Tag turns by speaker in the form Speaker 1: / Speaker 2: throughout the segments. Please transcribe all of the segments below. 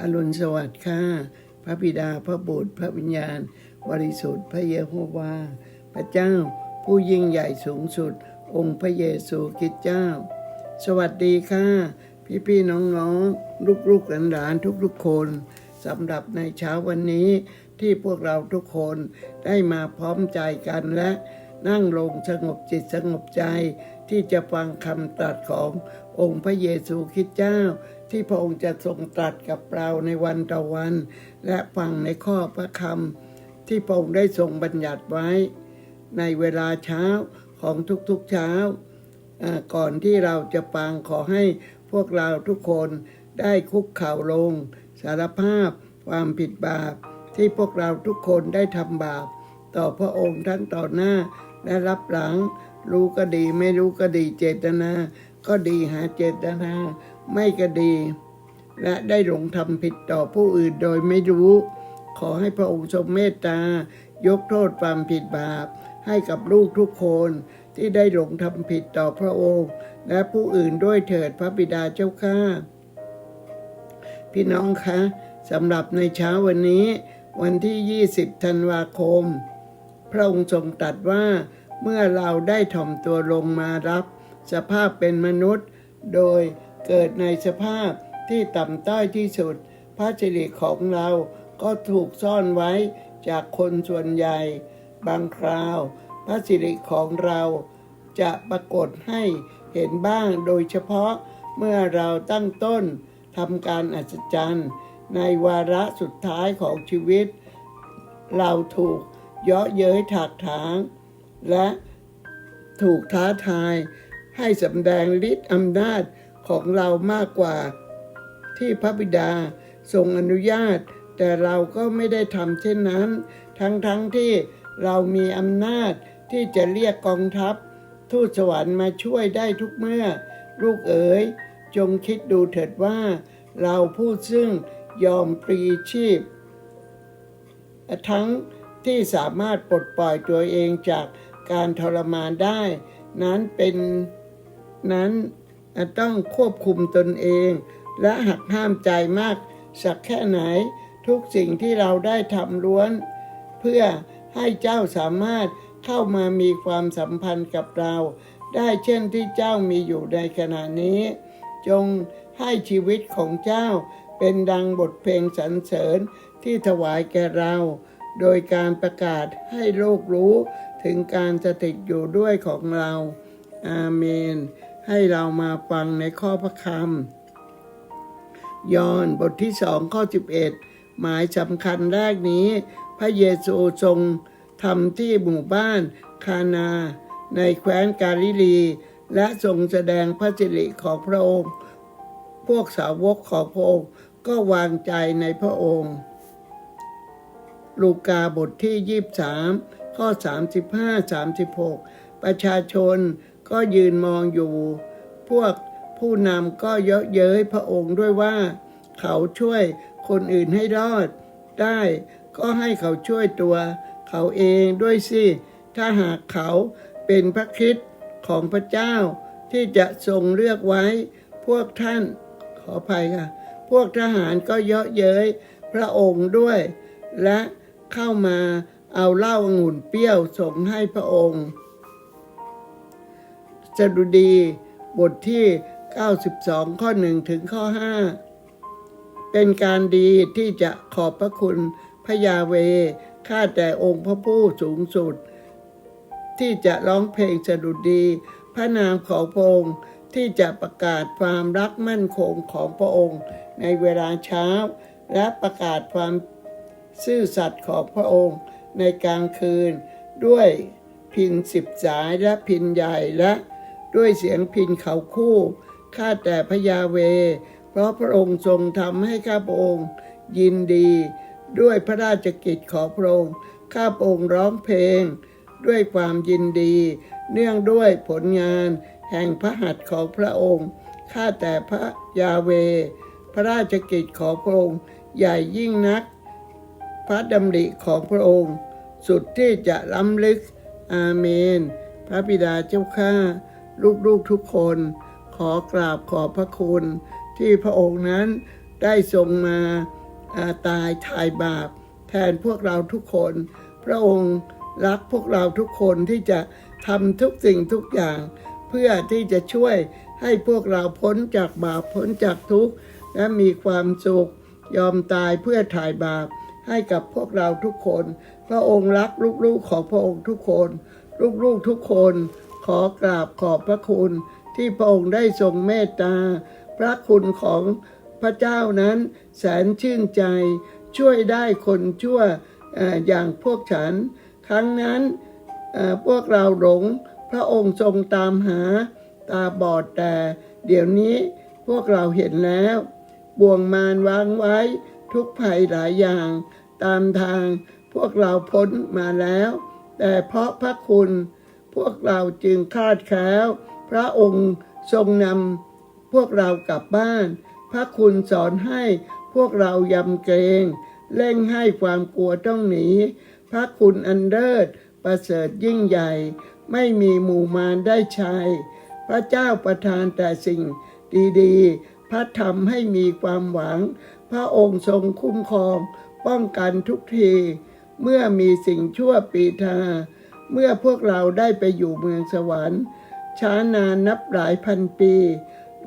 Speaker 1: อรุณสวัสดิ์ค่ะ พระบิดาพระบุตรพระวิญญาณ บริสุทธิ์พระเยโฮวา พระเจ้า ผู้ยิ่งใหญ่สูงสุด องค์พระเยซูคริสต์เจ้า สวัสดีค่ะ พี่พี่ๆน้องๆลูกหลานๆทุกคนสำหรับในเช้าวันนี้ที่พวกเราทุกคนได้มาพร้อมใจกันและนั่งลงสงบจิตสงบใจที่จะฟังคำตรัสขององค์พระเยซูคริสต์เจ้า ที่พระองค์จะทรงตรัสกับเราในวันต่อวัน และฟังในข้อพระคำที่พระองค์ได้ทรงบัญญัติไว้ ในเวลาเช้าของทุกๆเช้าอ่าก่อนที่เราจะฟังขอให้พวกเราทุกคนได้คุกเข่าลง สารภาพความผิดบาป ที่พวกเราทุกคนได้ทำบาป ต่อพระองค์ทั้งต่อหน้าและรับหลัง รู้ก็ดีไม่รู้ก็ดีเจตนา ก็ดีหาเจตนา ไม่ก็ดี และได้หลงทำผิดต่อผู้อื่นโดยไม่รู้ ขอให้พระองค์ทรงเมตตายกโทษความผิดบาป ให้กับลูกทุกคนที่ได้หลงทำผิดต่อพระองค์ และผู้อื่นด้วยเถิดพระบิดาเจ้าข้าพี่น้องคะสำหรับในเช้าวันนี้ วันที่ 20 ธันวาคม พระองค์ทรงตรัสว่าเมื่อเราได้ถ่อมตัวลงมารับ สภาพเป็นมนุษย์ โดย เกิดในสภาพที่ต่ำต้อยที่สุด พระสิริของเราก็ถูกซ่อนไว้จากคนส่วนใหญ่ บางคราว พระสิริของเราจะปรากฏให้เห็นบ้างโดยเฉพาะเมื่อเราตั้งต้นทำการอัศจรรย์ ในวาระสุดท้ายของชีวิต เราถูกเยาะเย้ยถากถาง และถูกท้าทายให้สำแดงฤทธิ์อำนาจ ของเรามากกว่า ที่พระบิดาทรงอนุญาต แต่เราก็ไม่ได้ทำเช่นนั้น ทั้งๆทที่เรามีอำนาจที่จะเรียกกองทัพ ทูตสวรรค์มาช่วยได้ทุกเมื่อ ลูกเอ๋ย จงคิดดูเถิดว่า เราผู้ซึ่งยอมปรีชีพ ทั้งที่สามารถปลดปล่อยตัวเองจากการทรมานได้ นั้นเป็นนั้น ต้องควบคุมตนเอง และหักห้ามใจมาก สักแค่ไหน ทุกสิ่งที่เราได้ทำล้วน เพื่อให้เจ้าสามารถเข้ามามีความสัมพันธ์กับเรา ได้เช่นที่เจ้ามีอยู่ในขณะนี้ จงให้ชีวิตของเจ้าเป็นดังบทเพลงสรรเสริญที่ถวายแก่เรา โดยการประกาศให้โลกรู้ถึงการสถิตอยู่ด้วยของเรา อาเมน ให้เรามาฟังในข้อพระคำยอห์นบทที่สองข้อ 11 หมายสำคัญแรกนี้ พระเยซูทรงทำที่หมู่บ้านคานา ในแคว้นกาลิลี และทรงแสดงพระสิริของพระองค์ พวกสาวกของพระองค์ก็วางใจในพระองค์ ลูกาบทที่ 23 ข้อ 35 36 ประชาชน ก็ยืนมองอยู่ พวกผู้นำก็เยาะเย้ยพระองค์ด้วยว่า เขาช่วยคนอื่นให้รอด ได้ก็ให้เขาช่วยตัว เขาเองด้วยสิ ถ้าหากเขาเป็นพระคริสต์ของพระเจ้าที่จะทรงเลือกไว้ พวกท่านขออภัยค่ะ พวกทหารก็เยาะเย้ยพระองค์ด้วย และเข้ามาเอาเหล้าองุ่นเปรี้ยวส่งให้พระองค์ สดุดีบทที่ 92 ข้อ 1 ถึงข้อ 5 เป็นการดีที่จะขอบพระคุณพระยาเว ข้าแต่องค์พระผู้สูงสุด ที่จะร้องเพลงสดุดี พระนามของพระองค์ที่จะประกาศความรักมั่นคงของพระองค์ ในเวลาเช้า และประกาศความซื่อสัตย์ของพระองค์ในกลางคืน ด้วยพินสิบสายและพินใหญ่และ ด้วยเสียงพินเขาคู่ ข้าแต่พระยาเว เพราะพระองค์ทรงทำให้ข้าพระองค์ยินดี ด้วยพระราชกิจของพระองค์ข้าพระองค์ร้องเพลง ด้วยความยินดี เนื่องด้วยผลงาน แห่งพระหัตถ์ของพระองค์ข้าแต่พระยาเว พระราชกิจของพระองค์ใหญ่ยิ่งนัก พระดำริของพระองค์ สุดที่จะล้ำลึกอาเมน พระบิดาเจ้าข้า ลูกๆทุกคนขอกราบขอบพระคุณ ที่พระองค์นั้นได้ทรงมาาตายทายบาป แทนพวกเราทุกคน พระองค์รักพวกเราทุกคนที่จะทำทุกสิ่งทุกอย่าง เพื่อที่จะช่วยให้พวกเราพ้นจากบาปพ้นจากทุกข์ และมีความสุขยอมตายเพื่อถ่ายบาปให้กับพวกเราทุกคน พระองค์รักลูกๆของพระองค์ทุกคน ลูกๆทุกคน ขอกราบขอบพระคุณที่พระองค์ได้ทรงเมตตา พระคุณของพระเจ้านั้นแสนชื่นใจช่วยได้คนชั่วอย่างพวกฉัน ครั้งนั้นพวกเราหลงพระองค์ทรงตามหาตาบอดแต่ เดี๋ยวนี้พวกเราเห็นแล้ว บ่วงมารวางไว้ทุกภัยหลายอย่าง ตามทางพวกเราพ้นมาแล้ว แต่เพราะพระคุณ พวกเราจึงคาดแคล้วพระองค์ทรงนำพวกเรากลับบ้าน พระคุณสอนให้พวกเรายำเกรงเร่งให้ความกลัวต้องหนี พระคุณอันเลิศประเสริฐยิ่งใหญ่ ไม่มีหมู่มารได้ใช้พระเจ้าประทานแต่สิ่งดีๆ พระธรรมให้มีความหวัง พระองค์ทรงคุ้มครอง ป้องกันทุกที เมื่อมีสิ่งชั่วปีทา เมื่อพวกเราได้ไปอยู่เมืองสวรรค์ ช้านานนับหลายพันปี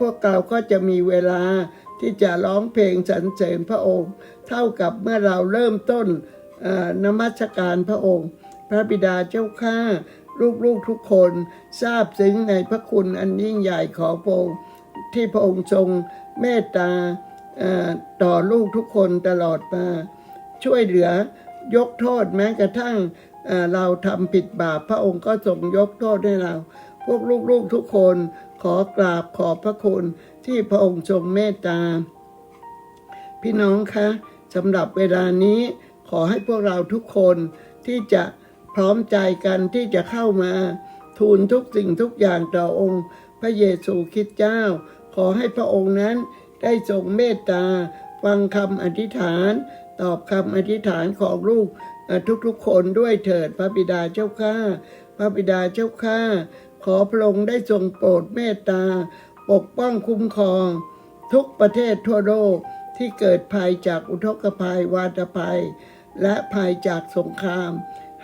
Speaker 1: พวกเราก็จะมีเวลาที่จะร้องเพลงสรรเสริญพระองค์ เท่ากับเมื่อเราเริ่มต้นนมัสการพระองค์ พระบิดาเจ้าข้าลูกๆทุกคนทราบซึ้งในพระคุณอันยิ่งใหญ่ของพระองค์ที่พระองค์ทรงเมตตาต่อลูกทุกคนตลอดมาช่วยเหลือยกโทษแม้กระทั่ง เราทำผิดบาปพระองค์ก็ทรงยกโทษให้เรา พวกลูกๆทุกคนขอกราบขอบพระคุณที่พระองค์ทรงเมตตา พี่น้องคะสำหรับเวลานี้ขอให้พวกเราทุกคนที่จะพร้อมใจกันที่จะเข้ามา ทูลทุกสิ่งทุกอย่างต่อองค์ พระเยซูคริสต์เจ้า ขอให้พระองค์นั้นได้ทรงเมตตา ฟังคำอธิษฐาน ตอบคำอธิษฐานของลูก ทุกๆคนด้วยเถิดพระบิดาเจ้าข้าพระบิดาเจ้าข้าขอพระองค์ได้ทรงโปรดเมตตา ปกป้องคุ้มครอง ทุกประเทศทั่วโลกที่เกิดภัยจากอุทกภัยวาตภัย และภัยจากสงคราม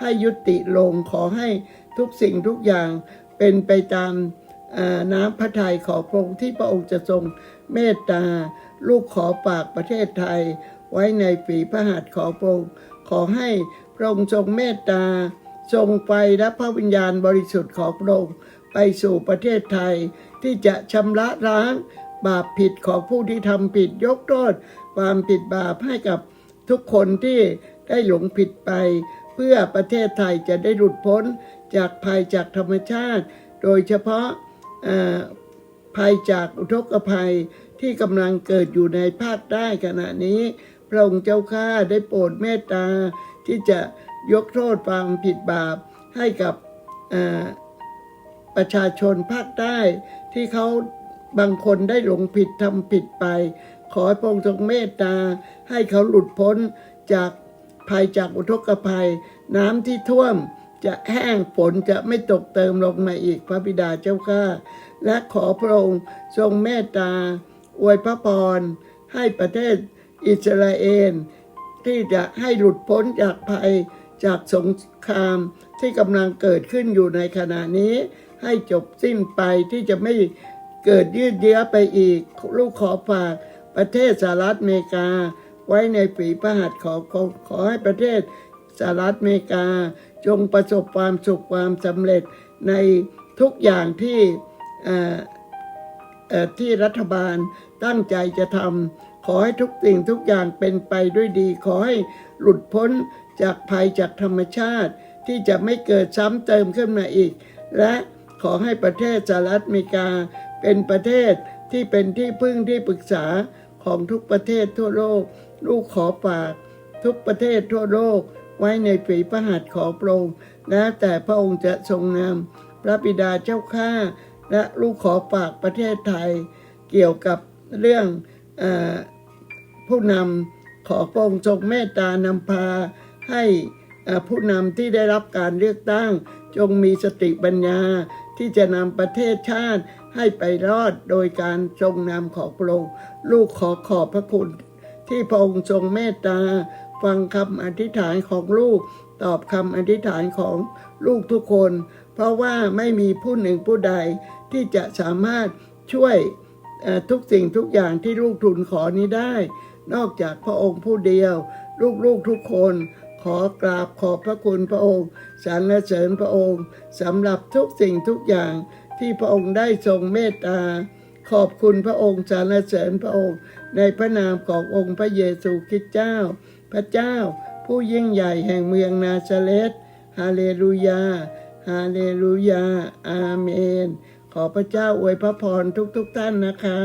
Speaker 1: ให้ยุติลงขอให้ทุกสิ่งทุกอย่างเป็นไปตามน้ำพระทัยของพระองค์ที่พระองค์จะทรงเมตตา ลูกขอฝากประเทศไทย ไว้ในฝีพระหัตถ์ของพระองค์ขอให้พระองค์ทรงเมตตา ทรงไฟและพระวิญญาณบริสุทธิ์ของพระองค์ไปสู่ประเทศไทย ที่จะชำระล้าง บาปผิดของผู้ที่ทำผิดยกโทษความผิดบาปให้กับทุกคนที่ได้หลงผิดไป เพื่อประเทศไทยจะได้หลุดพ้นจากภัยจากธรรมชาติ โดยเฉพาะภัยจากอุทกภัยที่กำลังเกิดอยู่ในภาคใต้ขณะนี้ พระองค์เจ้าข้าได้โปรดเมตตาที่จะยกโทษความผิดบาปให้กับประชาชนภาคใต้ที่เขาบางคนได้หลงผิดทำผิดไป ขอพระองค์ทรงเมตตา ให้เขาหลุดพ้นจากภัยจากอุทกภัย น้ำที่ท่วมจะแห้งฝนจะไม่ตกเติมลงมาอีกพระบิดาเจ้าข้าและขอพระองค์ทรงเมตตาอวยพระพรให้ประเทศ อิสราเอลที่จะให้หลุดพ้นจากภัยจากสงครามที่กำลังเกิดขึ้นอยู่ในขณะนี้ ให้จบสิ้นไปที่จะไม่เกิดยืดเยื้อไปอีก ลูกขอฝากประเทศสหรัฐอเมริกา ไว้ในฝีพระหัตถ์ขอขอขอให้ประเทศสหรัฐอเมริกา จงประสบความสุขความสำเร็จในทุกอย่างที่ที่รัฐบาลตั้งใจจะทำ ขอให้ทุกสิ่งทุกอย่างเป็นไปด้วยดี ขอให้หลุดพ้นจากภัยจากธรรมชาติ ที่จะไม่เกิดซ้ำเติมขึ้นมาอีก และขอให้ประเทศสหรัฐอเมริกา เป็นประเทศที่เป็นที่พึ่งที่ปรึกษาของทุกประเทศทั่วโลก ลูกขอฝากทุกประเทศทั่วโลกไว้ในฝีพระหัตถ์ของพระองค์แล้วแต่พระองค์จะทรงนำพระบิดาเจ้าข้าและลูกขอฝากประเทศไทย เกี่ยวกับเรื่องเออ ผู้นำขอพระองค์ทรงเมตตานำพาให้ผู้นำที่ได้รับการเลือกตั้ง จงมีสติปัญญาที่จะนำประเทศชาติให้ไปรอดโดยการทรงนำของพระองค์ลูกขอขอบพระคุณ ที่พระองค์ทรงเมตตา ฟังคำอธิษฐานของลูก ตอบคำอธิษฐานของลูกทุกคน เพราะว่าไม่มีผู้หนึ่งผู้ใดที่จะสามารถช่วยทุกสิ่งทุกอย่างที่ลูกทูลขอนี้ได้ นอกจากพระองค์ผู้เดียว ลูกๆทุกคนขอกราบขอบพระคุณพระองค์สรรเสริญพระองค์สำหรับทุกสิ่งทุกอย่างที่พระองค์ได้ทรงเมตตา ขอบคุณพระองค์สรรเสริญพระองค์ ในพระนามขององค์พระเยซูคริสต์เจ้า พระเจ้า ผู้ยิ่งใหญ่แห่งเมืองนาซาเรตฮาเลลูยา ฮาเลลูยา อาเมน ขอพระเจ้าอวยพระพรทุกๆทท่านนะคะ